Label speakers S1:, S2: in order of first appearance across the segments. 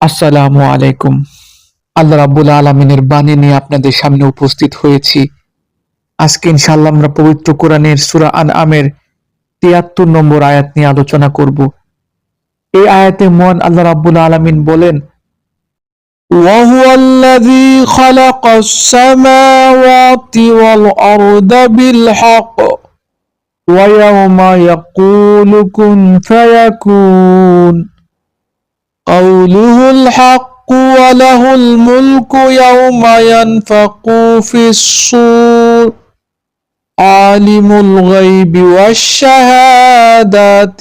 S1: আসসালামু আলাইকুম আল্লাহ রাব্বুল আলমিনের বাণী নিয়ে আপনাদের সামনে উপস্থিত হয়েছি আজকে ইনশাআল্লাহ আমরা পবিত্র কোরআনের সুরা আন আমের তিয়াত্তর নম্বর আয়াত নিয়ে আলোচনা করব এই আয়াতে মন আল্লাহ রাব্বুল আলমিন বলেন
S2: وهو الذي خلق السماوات والأرض بالحق ويوم يقول كن فيكون قوله الحق وله الملك يوم ينفق في الصور عالم الغيب والشهادات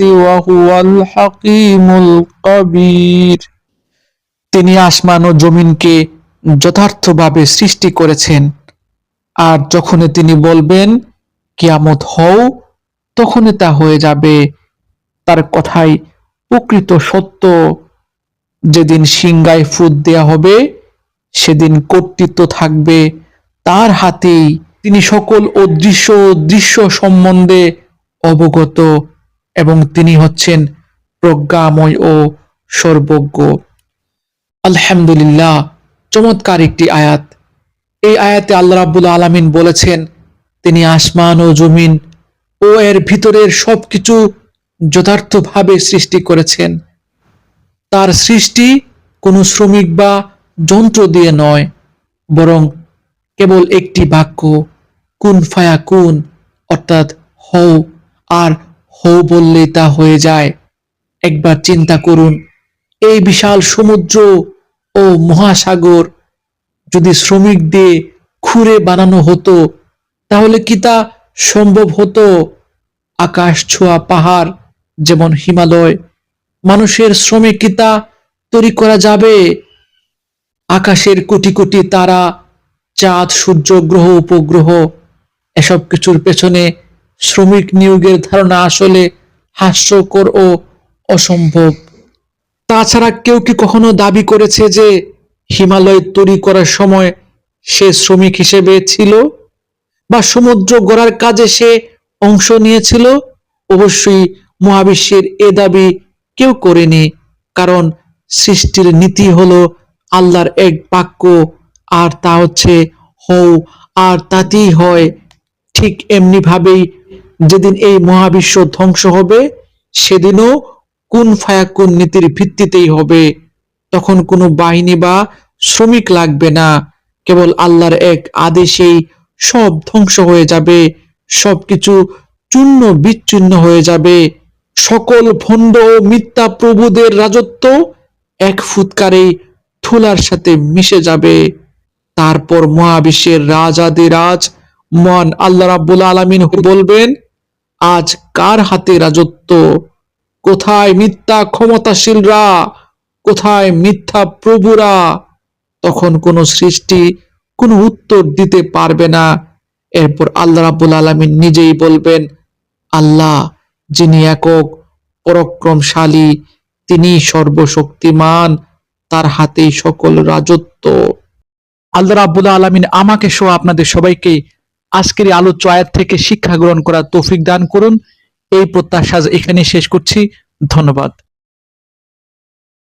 S2: وهو الحكيم القبير
S1: তিনি আসমান ও জমিনকে যথার্থভাবে সৃষ্টি করেছেন আর যখনই তিনি বলবেন কিয়ামত হও তখনই তা হয়ে যাবে তার কথাই প্রকৃত সত্য যেদিন সিংগায় ফুট দেয়া হবে, সেদিন কর্তৃত্ব থাকবে তার হাতেই। তিনি সকল অদৃশ্য দৃশ্য সম্বন্ধে অবগত এবং তিনি হচ্ছেন প্রজ্ঞাময় ও সর্বজ্ঞ। আলহামদুলিল্লাহ, চমৎকার একটি আয়াত। এই আয়াতে আল্লাহ রাব্বুল আলামিন বলেছেন, তিনি আসমান ও জমিন ও এর ভিতরের সবকিছু যথার্থভাবে সৃষ্টি করেছেন। তার সৃষ্টি কোনো শ্রমিক বা যন্ত্র দিয়ে নয়, বরং কেবল একটি বাক্য, কুন ফায়া কুন, অর্থাৎ হও, আর হও বললেই তা হয়ে যায়। একবার চিন্তা করুন, এই বিশাল সমুদ্র ও মহাসাগর যদি শ্রমিক দিয়ে খুঁড়ে বানানো হতো, তাহলে কি তা সম্ভব হতো? আকাশ ছোঁয়া পাহাড়, যেমন হিমালয় মানুষের শ্রমে কি তা তৈরি করা যাবে? আকাশের কোটি কোটি তারা, চাঁদ, সূর্য, গ্রহ, উপগ্রহ, এসব কিছুর পেছনে শ্রমিক নিয়োগের ধারণা আসলে হাস্যকর ও অসম্ভব। তাছাড়া কেউ কি কখনো দাবি করেছে যে হিমালয় তৈরি করার সময় সে শ্রমিক হিসেবে ছিল? বা সমুদ্র গড়ার কাজে সে অংশ নিয়েছিল? অবশ্যই মহাবিশ্বের এ দাবি কেউ করেনি, কারণ সৃষ্টির নীতি হলো আল্লাহর এক বাক্য, আর তা হচ্ছে হও, আর তাতেই হয়। ঠিক এমনি ভাবেই যেদিন এই মহাবিশ্ব ধ্বংস হবে, সেদিনও কোন ফায়াকুন নীতির ভিত্তিতেই হবে। তখন কোনো বাহিনী বা শ্রমিক লাগবে না। কেবল আল্লাহর এক আদেশেই সব ধ্বংস হয়ে যাবে, সবকিছু চূর্ণ বিচ্ছিন্ন হয়ে যাবে। সকল ভণ্ড মিথ্যা প্রভুদের রাজত্ব এক ফুৎকারেই থুলার সাথে মিশে যাবে। তারপর মহাবিশ্বের রাজাদিরাজ মহান আল্লাহ রাব্বুল আলামিন বলবেন, আজ কার হাতে রাজত্ব? কোথায় মিথ্যা ক্ষমতাশীলরা? কোথায় মিথ্যা প্রভুরা? তখন কোনো সৃষ্টি কোনো উত্তর দিতে পারবে না। এরপর আল্লাহ রাব্বুল আলামিন নিজেই বলবেন, আল্লাহ যিনি একক, পরাক্রমশালী, তিনি সর্বশক্তিমান, তার হাতেই সকল রাজত্ব। আল্লাহ রাব্বুল আলামিন আমাকে সহ আপনাদের সবাইকে আজকের আলোচ্য আয়াত থেকে শিক্ষা গ্রহণ করার তৌফিক দান করুন। এই প্রত্যাশা এখানে শেষ করছি। ধন্যবাদ।